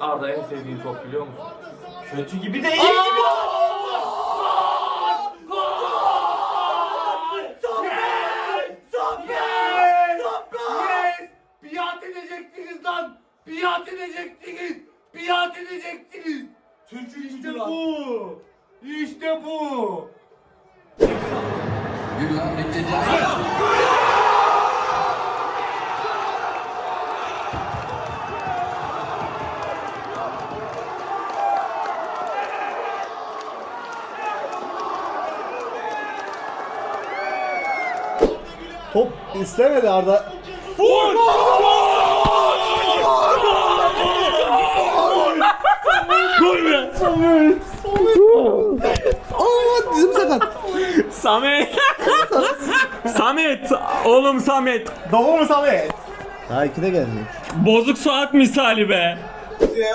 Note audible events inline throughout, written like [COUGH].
Arda en sevdiğin top biliyor musun? Kötü gibi de iyi gibi. Biat edecektiniz lan! Biat edecektiniz! Biat edecektiniz! Türk'ün işte bu! İşte bu! Top istemedi Arda. Aa dizim sakat. Samet! Samet! Oğlum Samet! Doğru mu Samet? Daha ikide gelecek. Bozuk Suat misali be!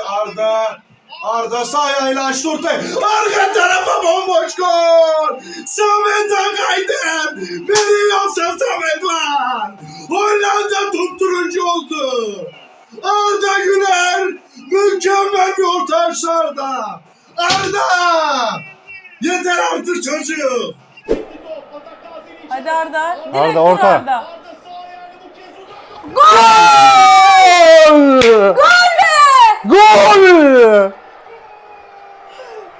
Arda Arda sağ ayağıyla açtı ortaya. Arka tarafa bomboş gol. Samet Akay'den. Veriyorsa Samet var. Hollanda tutturuncu oldu. Arda Güler mükemmel bir orta açtı Arda. Arda! Yeter artık Gazi'nin Hadi Arda. Direkt Arda, orta. Arda. Gol! Gol be! Gol!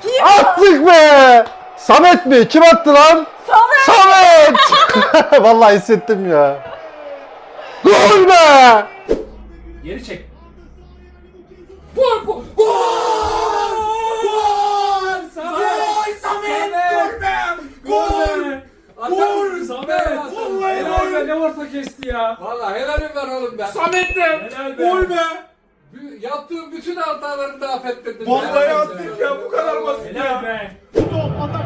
Kim? Attık be! Samet mi? Kim attı lan? Samet! Samet! [LAUGHS] Vallahi hissettim ya. Gol be! Geri çek. Samet! Samet! Gol be! Gol! Gol! Samet! Vallahi Helal gol! be ne orta kesti ya. Valla helalim var oğlum ben. Samet'ten Helal be. gol be! Yaptığım bütün hataları da affettirdim. Vallahi olsun attık ya bu kadar basit Helal ya. be. Top atak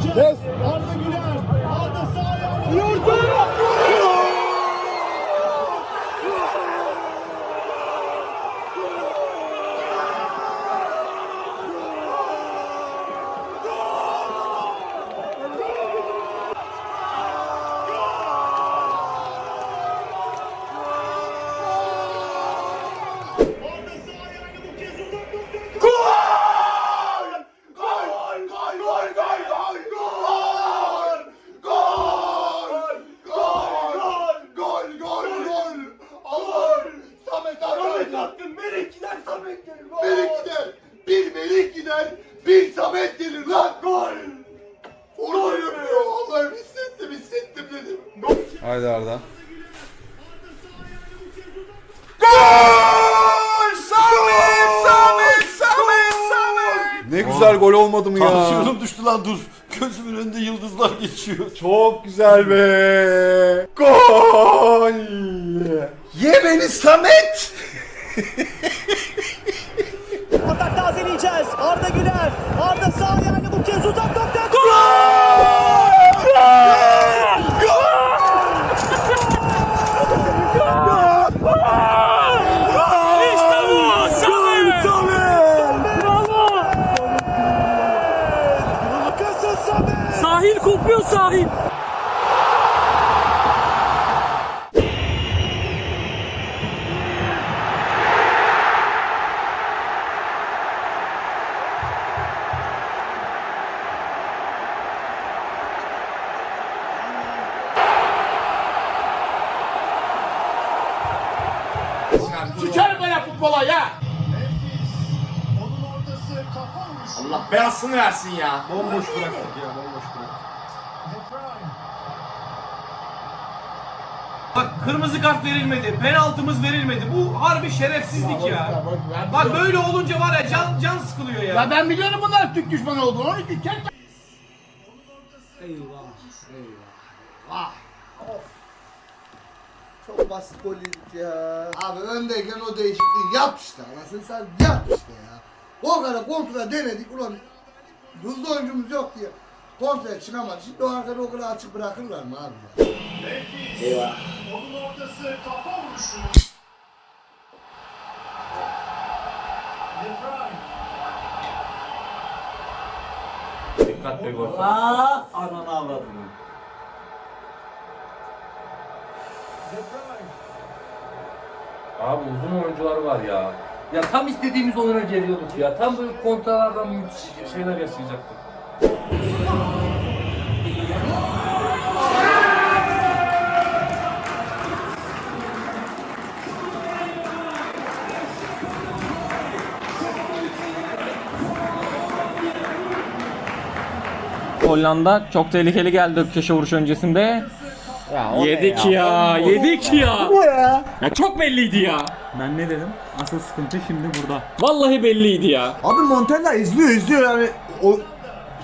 içeri. Arda Güler. Arda sağ ayağıyla. Arda Haydi Arda. Gol! Samet! Samet! Samet! Samet! Ne güzel gol olmadı mı ya? Tansiyonum düştü lan dur. Gözümün önünde yıldızlar geçiyor. Çok güzel be. Gol. Ye beni Samet. [LAUGHS] belasını versin ya. Bomboş bıraktık ya bomboş bıraktık. Bak kırmızı kart verilmedi. Penaltımız verilmedi. Bu harbi şerefsizlik ya. Bak böyle olunca var ya can can sıkılıyor ya. Ya ben biliyorum bunların Türk düşmanı olduğunu. Onun için tek Çok basit gol ya. Abi öndeyken o değişikliği yap işte. Anasını sen yap işte ya. O kadar kontra denedik ulan. Hızlı oyuncumuz yok diye. Kontraya çıkamadı. Şimdi o arkada o kadar açık bırakırlar mı abi? ya? Memphis. Onun ortası kafa vuruşu. Vrij. Dikkatli gol. De Vrij. Abi uzun oyuncular var ya. Ya tam istediğimiz oyuna geliyorduk ya. Tam böyle kontralardan müthiş şeyler yaşayacaktık. Hollanda çok tehlikeli geldi köşe vuruş öncesinde. Yedik ya, yedik ya. Bu ya. Ya çok belliydi ya. Ben ne dedim? Asıl sıkıntı şimdi burada. Vallahi belliydi ya. Abi Montella izliyor izliyor yani. O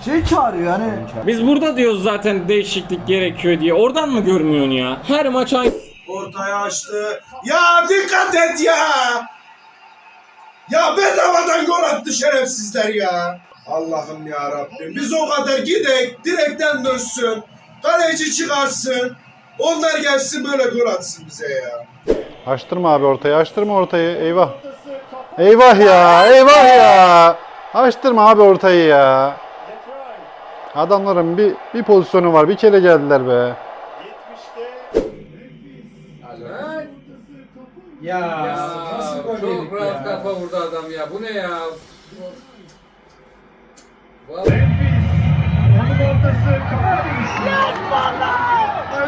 şey çağırıyor yani. Biz burada diyoruz zaten değişiklik gerekiyor diye. Oradan mı görmüyorsun ya? Her maç aynı. Ortaya açtı. Ya dikkat et ya. Ya bedavadan gol attı şerefsizler ya. Allah'ım ya Rabbim. Biz o kadar gidek, direkten dönsün. Kaleci çıkarsın. Onlar gelsin böyle gol atsın bize ya. Açtırma abi ortayı açtırma ortayı. Eyvah. Eyvah ya eyvah ya. Açtırma abi ortayı ya. Adamların bir bir pozisyonu var. Bir kere geldiler be. 70'te Ya, çok rahat kafa vurdu adam ya. Bu ne ya? Vallahi Memphis. Onun ortası kafa vuruşu. De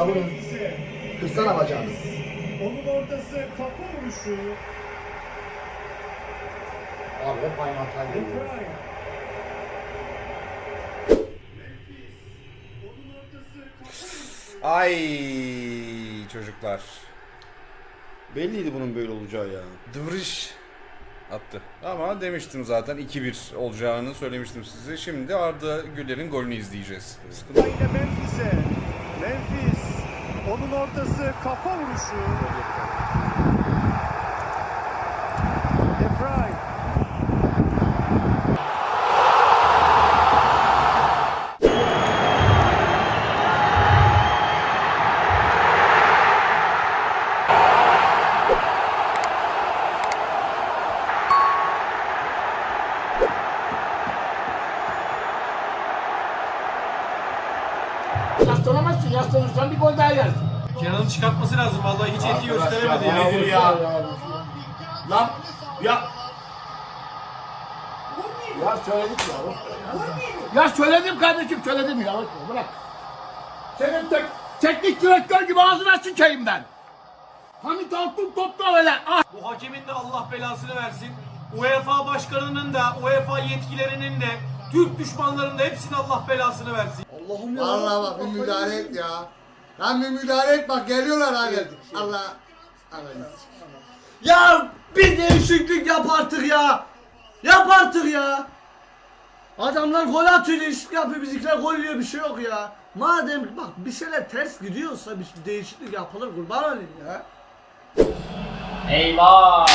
Savunun. Kırsana bacağını. Onun ortası kafa vuruşu. Abi hep aynı hatayı. Vrij. Ay çocuklar. Belliydi bunun böyle olacağı ya. Dıvrış attı. Ama demiştim zaten 2-1 olacağını söylemiştim size. Şimdi Arda Güler'in golünü izleyeceğiz. Sıkıntı. Memphis. Onun ortası kafa vuruşu. Kenan'ın çıkartması lazım vallahi hiç etki gösteremedi ya. Nedir ya? Lan ya. Ya söyledik ya. Ya söyledim kardeşim söyledim ya. Bırak. Senin tek, teknik direktör gibi ağzına sıçayım ben. Hamit Altun topla öyle. Ah. Bu hakemin de Allah belasını versin. UEFA başkanının da, UEFA yetkilerinin de, Türk düşmanlarının da hepsinin Allah belasını versin. Allah'ım ya. Allah bak bir müdahale et ya. Lan bir müdahale et bak geliyorlar hani. Allah. Allah. Ya bir değişiklik yap artık ya. Yap artık ya. Adamlar gol atıyor değişiklik yapıyor bizimkiler gol yiyor bir şey yok ya. Madem bak bir şeyler ters gidiyorsa bir değişiklik yapılır kurban olayım ya. Eyvah!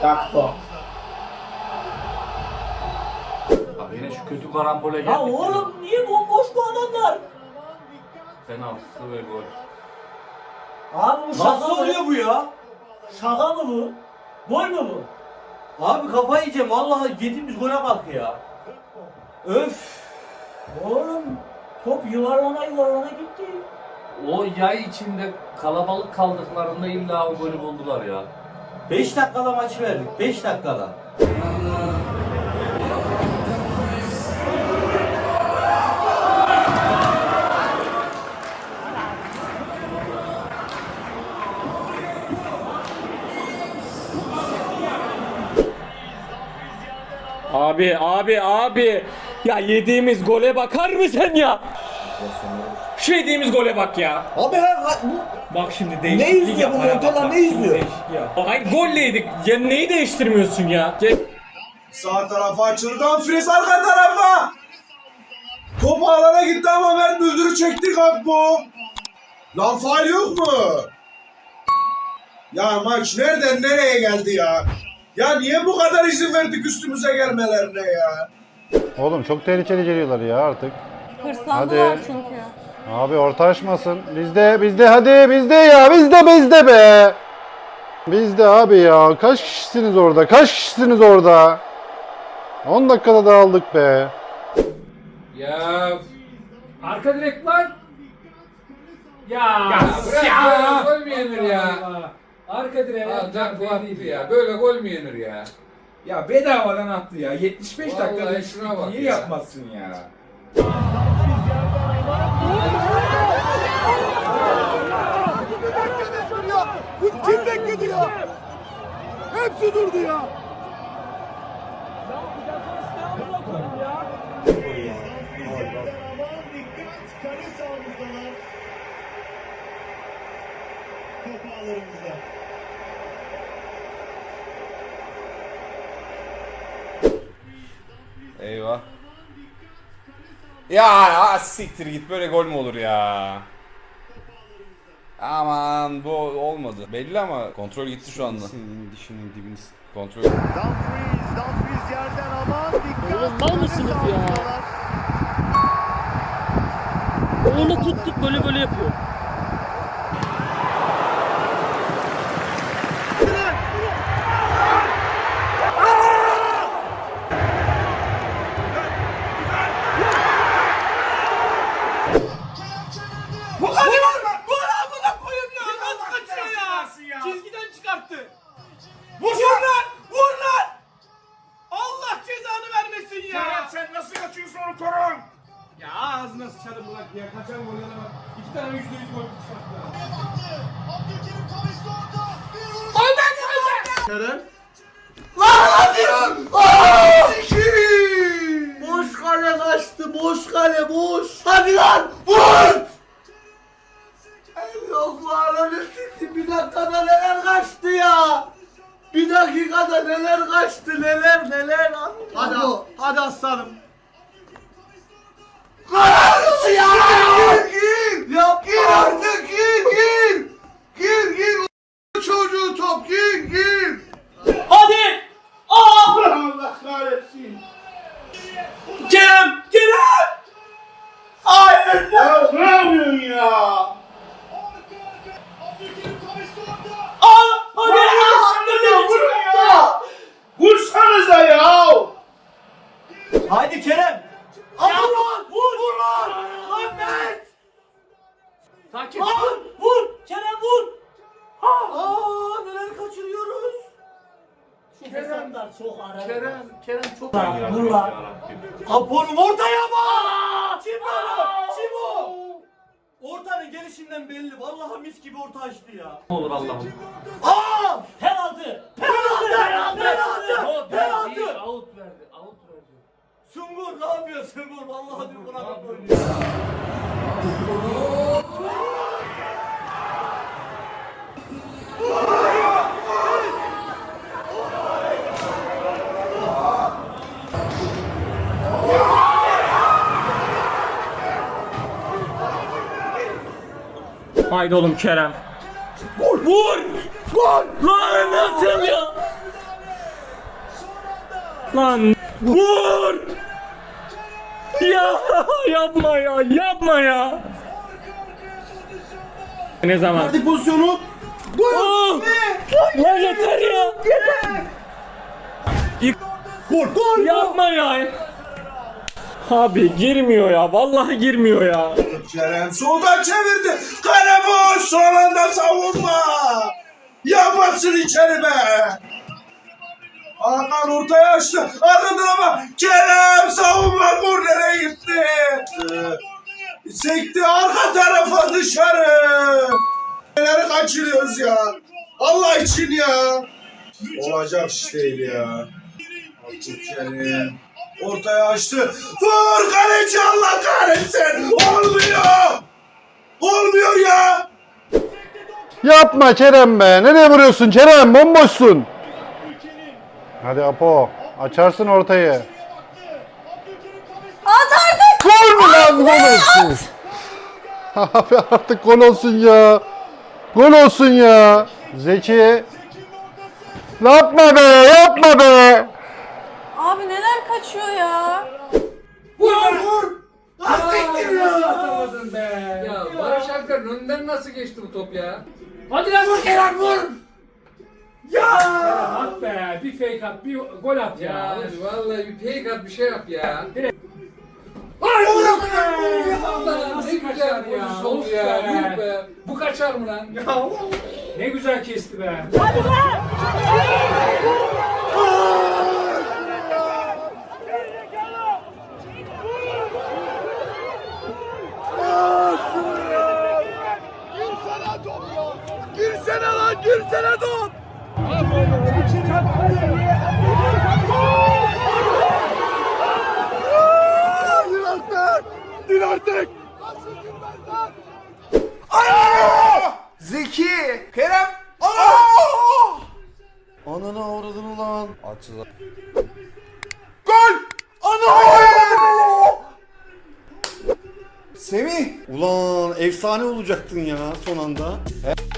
Dikkat kale kötü karambole geldik. Ya oğlum niye bomboş bu adamlar? Penaltısı ve gol. Abi bu şaka Nasıl mı? oluyor bu ya? Şaka mı bu? Gol mü bu? Abi kafayı yiyeceğim. Vallahi yediğimiz gole bak ya. Öf. Oğlum top yuvarlana yuvarlana gitti. O yay içinde kalabalık kaldıklarında illa o golü buldular ya. 5 dakikada maç verdik. 5 dakikada. Abi abi abi. Ya yediğimiz gole bakar mısın ya? Şu yediğimiz gole bak ya. Abi her bu Bak şimdi değişiklik izliyor bu yapar Montella, bak, ne izliyor? değişiklik yap. Ay golle yedik. Ya neyi değiştirmiyorsun ya? Gel. Sağ tarafa açıldı. Dumfries arka tarafa. Top alana gitti ama ben müldürü çekti bu. Lan faal yok mu? Ya maç nereden nereye geldi ya? Ya niye bu kadar izin verdik üstümüze gelmelerine ya? Oğlum çok tehlikeli geliyorlar ya artık. Hırslandılar Hadi. çünkü. Abi orta açmasın. Bizde bizde hadi bizde ya bizde bizde be. Bizde abi ya. Kaç kişisiniz orada? Kaç kişisiniz orada? 10 dakikada dağıldık be. Ya Arka direkt lan. Ya. Ya bırak ya. Gol mü yenir ya? Arka direkt. Alacak bu attı ya. Böyle gol mü yenir ya? Ya bedavadan attı ya. 75 Vallahi dakikada şuna bak niye ya. yapmazsın ya? Kim bekledi ya? Hepsi durdu ya. Top ağlarımızda. Eyvah. Ya ah, siktir git böyle gol mü olur ya? Aman bu olmadı. Belli ama kontrol gitti şu anda. Senin dişinin dibini kontrol. Dumfries, Dumfries yerden aman dikkat. Oğlum mal mısınız ya? Onu tuttuk böyle böyle yapıyor. Kaçan gollere bak. İki tane yüzde yüz gol çıkarttı. Abdülkerim Kavisli orada. Bir vuruş. Ondan geldi! Kerem. Sikiyim. Boş kale kaçtı. Boş kale boş. Hadi lan. Vur. Allah'ını siktir. Bir dakikada neler kaçtı ya. Bir dakikada neler kaçtı neler neler. Hadi hadi aslanım. Kararlısı ya. Gir gir. Yapma. Gir artık gir gir. Gir gir. Çocuğu top gir gir. Hadi! Aa! Allah kahretsin. Kerem! Kerem! Hayır! Ya ne yapıyorsun ya? Aa! Hadi! Ya. Haydi Kerem! Kerem, çok ara. Kerem, Kerem çok Vur lan! Apo'nun ortaya bak! Kim o? Kim o? Ortanın gelişinden belli. Vallahi mis gibi orta açtı ya. olur Allah'ım. Aa! Penaltı! Penaltı! Penaltı! Penaltı! Out verdi. Out verdi. Sungur ne yapıyor Sungur? Vallahi bir bırakıp oynuyor. Haydi oğlum Kerem. Vur! Vur! Gol! Lan nasıl ya? Lan vur! Ya yapma ya yapma ya. Ne zaman? Hadi pozisyonu. Oh! Lan yeter ya. Yeter. Gol gol yapma ya. Abi girmiyor ya. Vallahi girmiyor ya. Kerem soldan çevirdi. Kale boş. Son anda savunma. Yapma Atsın içeri be. Hakan ortaya açtı. Arkadan ama Kerem savunma kornere gitti. Sekti arka tarafa dışarı. Neleri kaçırıyoruz ya. Allah için ya. Olacak iş değil ya. Abdülkerim. Ortaya açtı. Vur kaleci Allah kahretsin. Olmuyor. Olmuyor ya. Yapma Kerem be. Nereye vuruyorsun Kerem? Bomboşsun. Hadi Apo. Açarsın ortayı. At artık. Gol mü lan? Gol olsun. [LAUGHS] Abi artık gol olsun ya. Gol olsun ya. Zeki. Yapma be, yapma be. Abi neler kaçıyor ya? Atamadın be. Ya Barış Alper'in önünden nasıl geçti bu top ya? Hadi lan vur Kerem vur. Ya at be bir fake at bir gol at ya. Ya vallahi bir fake at bir şey yap ya. Ay Allah Nasıl ne kaçar güzel ya? pozisyon Of ya. be. Yuh be. Bu kaçar mı lan? Ya ne güzel kesti be. Zeki. Kerem. Ananı avradın ulan. Açsız. Gol. Ana. Semih. Ulan efsane olacaktın ya son anda. He?